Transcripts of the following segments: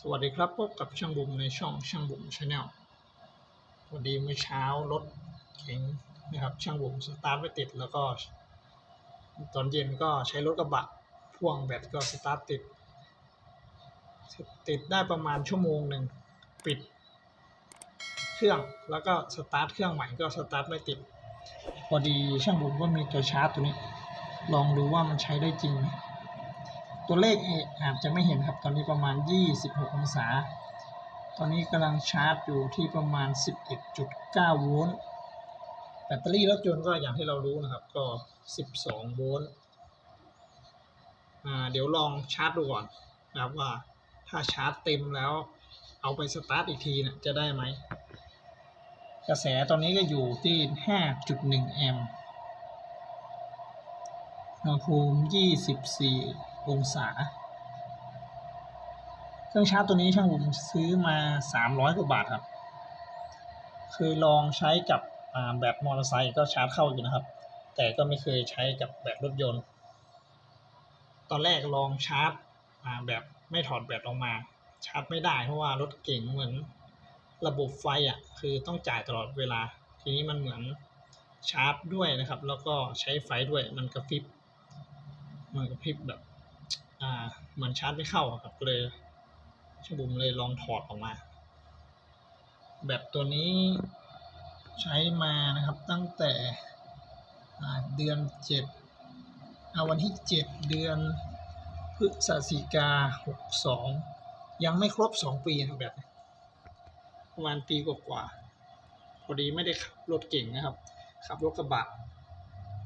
สวัสดีครับพบกับช่างบุ๋มในช่องช่างบุ๋มชาแนลพอดีเมื่อเช้ารถเก๋งนะครับช่างบุ๋มสตาร์ทไม่ติดแล้วก็ ตอนเย็นก็ใช้รถกระบะพ่วงแบตก็สตาร์ทติด ติดได้ประมาณชั่วโมงหนึ่งปิด เครื่องแล้วก็สตาร์ทเครื่องใหม่ก็สตาร์ทไม่ติด พอดีช่างบุ๋มก็มีตัวชาร์จตัวนี้ ลองดูว่ามันใช้ได้จริงไหม ตัวเลขเออาจจะไม่เห็นครับ ตอนนี้ประมาณ 26 องศา ตอนนี้กำลังชาร์จอยู่ที่ประมาณ 11.9 โวลต์ แบตเตอรี่รถยนต์ก็อย่างที่เรารู้นะครับ ก็ 12 โวลต์ เดี๋ยวลองชาร์จดูก่อนนะครับว่าถ้าชาร์จเต็มแล้วเอาไปสตาร์ทอีกทีเนี่ยจะได้ไหม กระแสตอนนี้ก็อยู่ที่ 5.1 แอมป์อุณหภูมิ 24 องศา เครื่องชาร์จตัวนี้ช่างผมซื้อมา300กว่าบาทครับ เคยลองใช้กับแบตมอเตอร์ไซค์ก็ชาร์จเข้าอยู่นะครับ แต่ก็ไม่เคยใช้กับแบตรถยนต์ ตอนแรกลองชาร์จแบบไม่ถอดแบตออกมา ชาร์จไม่ได้เพราะว่ารถเก่งเหมือนระบบไฟอะคือต้องจ่ายตลอดเวลา ทีนี้มันเหมือนชาร์จด้วยนะครับ แล้วก็ใช้ไฟด้วยมันกระพริบมันกระพริบแบบ อ่าเหมือนชาร์จไม่เข้าครับเลยช่างบุ๋มเลยลองถอดออกมา แบตตัวนี้ใช้มานะครับตั้งแต่เดือนเจ็ดเอาวันที่เจ็ดเดือนพฤศจิกาหกสองยังไม่ครบสองปีนะครับแบประมาณปีกว่าๆพอดีไม่ได้ขับรถเก่งนะครับขับรถกระบะ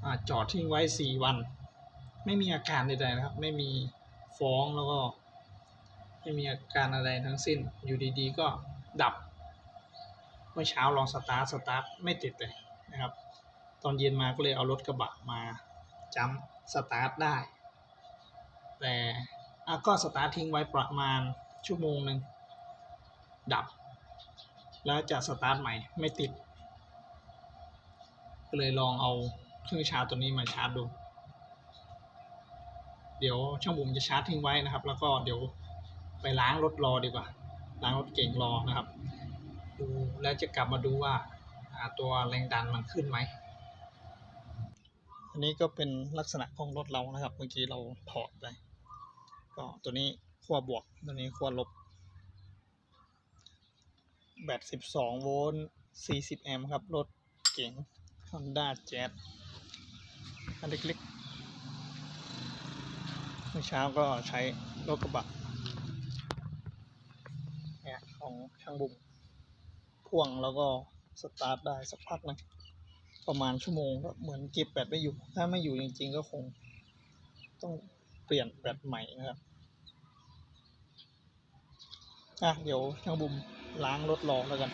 อจอดทิ้งไว้สี่วัน ไม่มีอาการใดๆนะครับ ไม่มี ฟ้องแล้วก็ไม่มีอาการอะไรทั้งสิ้น อยู่ดีๆ ก็ดับ เมื่อเช้าลองสตาร์ทสตาร์ทไม่ติดเลยนะครับ ตอนเย็นมาก็เลยเอารถกระบะมาจัมสตาร์ทได้ แต่ก็สตาร์ททิ้งไว้ประมาณชั่วโมงหนึ่งดับ แล้วจะสตาร์ทใหม่ไม่ติด ก็เลยลองเอาเครื่องชาร์จตัวนี้มาชาร์จดู เดี๋ยวช่างบุ๋มจะชาร์จทิ้งไว้นะครับ แล้วก็เดี๋ยวไปล้างรถรอดีกว่า ล้างรถเก่งรอนะครับ ดูแล้วจะกลับมาดูว่าตัวแรงดันมันขึ้นไหม อันนี้ก็เป็นลักษณะของรถเรานะครับ เมื่อกี้เราถอดไป ก็ตัวนี้ขั้วบวก ตัวนี้ขั้วลบ แบต 12 โวลต์ 40 แอมป์ครับ รถเก๋ง Honda Jazz อันเล็กๆ มื่อเช้าก็ใช้รถกระบะเนี่ยของช่างบุ๋มพ่วงแล้วก็สตาร์ทได้สักพักหนึงประมาณชั่วโมงก็เหมือนเก็บแบตไม่อยู่ ถ้าไม่อยู่จริง ๆ ก็คง ต้องเปลี่ยนแบตใหม่นะครับอะเดี๋ยวช่างบุ๋มล้างรถรอแล้วกัน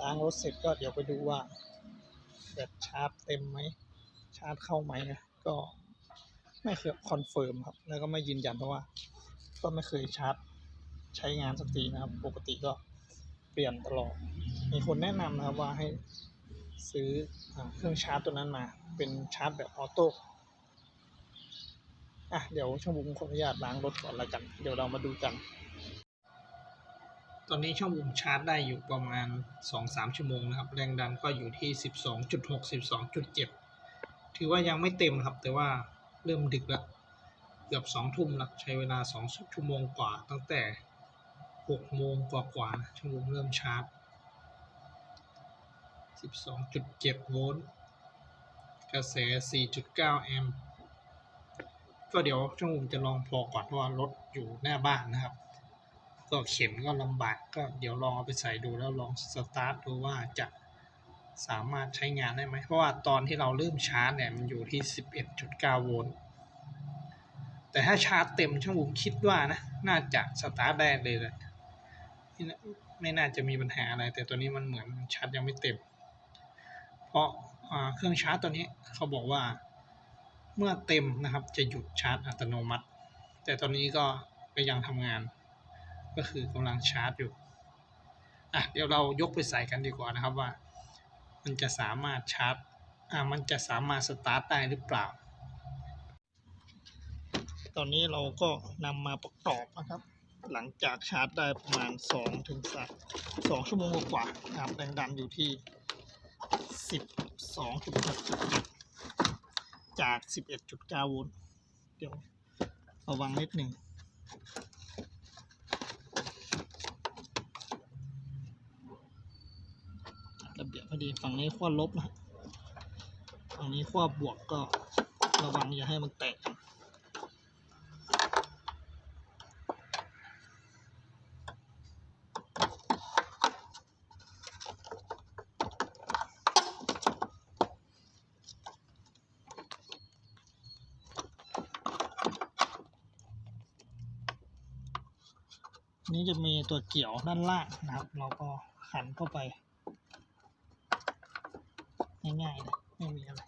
ล้างรถเสร็จก็เดี๋ยวไปดูว่าแบตชาร์จเต็มไหมชาร์จเข้าไหมนะก็ ไม่เคยคอนเฟิร์มครับ แล้วก็ไม่ยืนยันเพราะว่า ก็ไม่เคยชาร์จใช้งานสักทีนะครับ ปกติก็เปลี่ยนตลอด มีคนแนะนำนะครับว่าให้ซื้ออเครื่องชาร์จตัวนั้นมา เป็นชาร์จแบบออโต้อะเดี๋ยวช่างบุ้มขออนุญาตล้างรถก่อนล้วกัน เดี๋ยวเรามาดูกัน ตอนนี้ช่องบุมชาร์จได้อยู่ประมาณ 2-3 ชั่วโมงนะครับ แรงดันก็อยู่ที่ 12.6 12.7 ถือว่ายังไม่เต็มครับ แต่ว่า เริ่มดึกแล้วเกือบ2ทุ่มแล้วใช้เวลา2ชั่วโมงกว่า ตั้งแต่6โมงกว่าๆนะช่องบุมเริ่มชาร์จ12.7โวลต์กระแส4.9แอมป์ก็เดี๋ยวช่างบุมจะลองพอก่อนเพราะว่ารถอยู่หน้าบ้านนะครับ ก็เข็นก็ลำบากก็เดี๋ยวลองเอาไปใส่ดูแล้วลองสตาร์ทดูว่าจะ สามารถใช้งานได้ไหม เพราะว่าตอนที่เราเริ่มชาร์จเนี่ยมันอยู่ที่ 11.9 โวลต์ แต่ถ้าชาร์จเต็มช่างบุมคิดว่านะ น่าจะสตาร์ทได้เลยแหละไม่น่าจะมีปัญหาอะไร แต่ตัวนี้มันเหมือนชาร์จยังไม่เต็ม เพราะเครื่องชาร์จตัวนี้เขาบอกว่าเมื่อเต็มนะครับจะหยุดชาร์จอัตโนมัติ แต่ตอนนี้ก็ก็ยังทำงาน ก็คือกำลังชาร์จอยู่อะเดี๋ยวเรายกไปใส่กันดีกว่านะครับว่า มันจะสามารถชาร์จอ่ามันจะสามารถสตาร์ทได้หรือเปล่า ตอนนี้เราก็นำมาประกอบนะครับ หลังจากชาร์จได้ประมาณสองถึงสักสองชั่วโมงกว่านะครับแรงดันอยู่ที่สิบสองจุดหกจากสิบเอ็ดจุดเก้าโวลต์เดี๋ยวระวังนิดหนึ่ง ระเบียบ พอดีฝั่งนี้ขั้วลบนะฝั่งนี้ขั้วบวกก็ระวังอย่าให้มันแตกนนี่จะมีตัวเกี่ยวด้านล่างนะครับ เราก็ขันเข้าไป ง่ายๆเลยไม่มีอะไร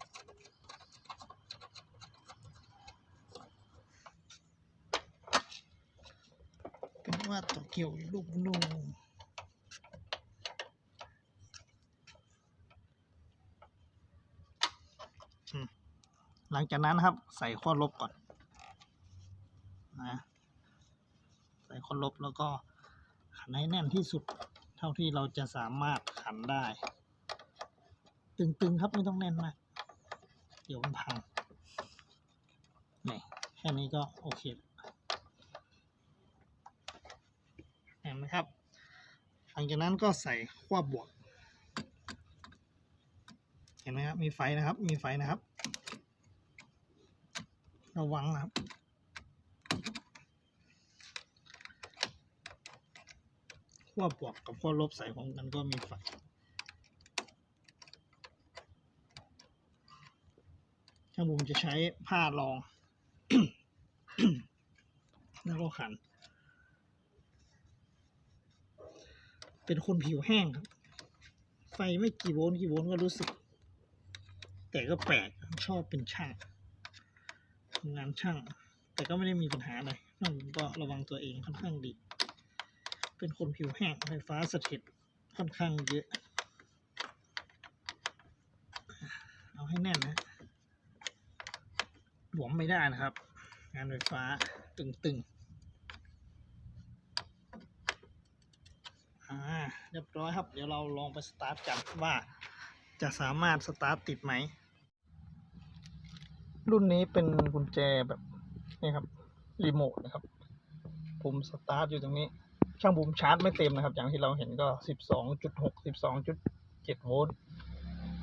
เป็นว่าตัวเกี่ยวลูกนูอืมหลังจากนั้นนะครับ ใส่ข้อลบก่อนนะใส่ข้อลบแล้วก็ขันให้แน่นที่สุด เท่าที่เราจะสามารถขันได้ ตึงๆ ครับ ไม่ต้องแน่นมาก เดี๋ยวมันพังนี่แค่นี้ก็โอเคเห็นไหมครับ หลังจากนั้นก็ใส่ขั้วบวก เห็นไหมครับ มีไฟนะครับ มีไฟนะครับ ระวังนะครับขั้วบวกกับขั้วลบใส่ของกันก็มีไฟางบุมจะใช้ผ้ารอง แล้วก็ขัน เป็นคนผิวแห้งครับ ไฟไม่กี่โวลต์กี่โวลต์ก็รู้สึก แต่ก็แปลกชอบเป็นช่างทำงานช่าง แต่ก็ไม่ได้มีปัญหาอะไรช่างก็ระวังตัวเองค่อนข้างดี เป็นคนผิวแห้งไฟฟ้าสถิตค่อนข้างเยอะ เอาให้แน่นนะ หลวมไม่ได้นะครับ งานไฟฟ้าตึงๆอ่าเรียบร้อยครับ เดี๋ยวเราลองไปสตาร์ทกันว่าจะสามารถสตาร์ทติดไหม รุ่นนี้เป็นกุญแจแบบนี่ครับรีโมทนะครับผมสตาร์ทอยู่ตรงนี้ ช่างบุมชาร์จไม่เต็มนะครับ อย่างที่เราเห็นก็ 12.6 12.7 โวลต์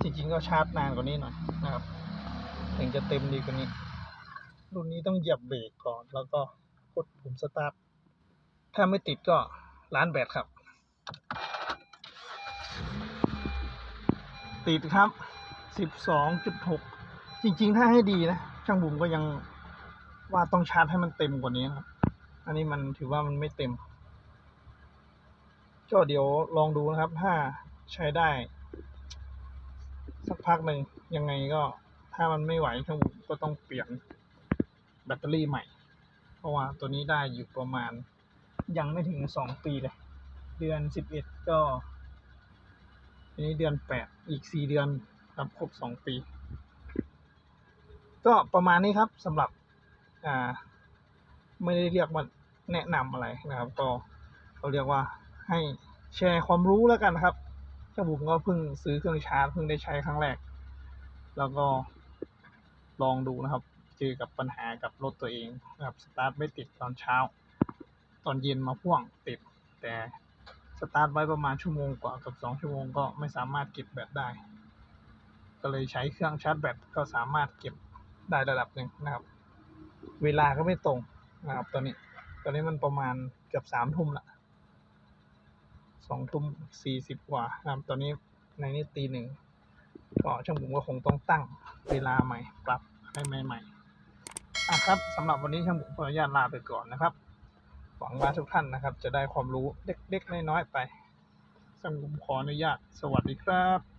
จริงๆ ก็ชาร์จนานกว่านี้หน่อยนะครับ ถึงจะเต็มดีกว่านี้ รุ่นนี้ต้องเหยียบเบรกก่อน แล้วก็กดปุ่มสตาร์ท ถ้าไม่ติดก็ล้านแบตครับ ติดครับ 12.6 จริง ๆ ถ้าให้ดีนะ ช่างบุ๋มก็ยังว่าต้องชาร์จให้มันเต็มกว่านี้นะครับ อันนี้มันถือว่ามันไม่เต็ม ก็เดี๋ยวลองดูนะครับ ถ้าใช้ได้ สักพักหนึ่งยังไงก็ถ้ามันไม่ไหวช่างบุ๋มก็ต้องเปลี่ยน แบตเตอรี่ใหม่ เพราะว่าตัวนี้ได้อยู่ประมาณยังไม่ถึงสองปีเลย เดือนสิบเอ็ดก็ทีนี้เดือนแปดอีกสี่เดือนครับครบสองปี ก็ประมาณนี้ครับสำหรับอ่าไม่ได้เรียกว่าแนะนำอะไรนะครับ ก็เขาเรียกว่าให้แชร์ความรู้แล้วกันนะครับเจ้าบุ๋มก็เพิ่งซื้อเครื่องชาร์จเพิ่งได้ใช้ครั้งแรก แล้วก็ลองดูนะครับ เจอกับปัญหากับรถตัวเองนะครับสตาร์ทไม่ติดตอนเช้า ตอนเย็นมาพ่วงติด แต่สตาร์ทไว้ประมาณชั่วโมงกว่ากับสองชั่วโมงก็ไม่สามารถเก็บแบตได้ ก็เลยใช้เครื่องชาร์จแบตก็สามารถเก็บได้ระดับหนึ่งนะครับ เวลาก็ไม่ตรงนะครับ ตอนนี้ ตอนนี้มันประมาณเกือบสามทุ่มละสองทุ่มสี่สิบกว่านะครับ ตอนนี้ในนี้ตีหนึ่งก็ช่างผมก็คงต้องตั้งเวลาใหม่ ปรับให้ใหม่ๆ อะครับสำหรับวันนี้ช่างผมขออนุญาตลาไปก่อนนะครับ หวังว่าทุกท่านนะครับ จะได้ความรู้เล็กๆน้อยๆไปช่างผมขออนุญาต สวัสดีครับ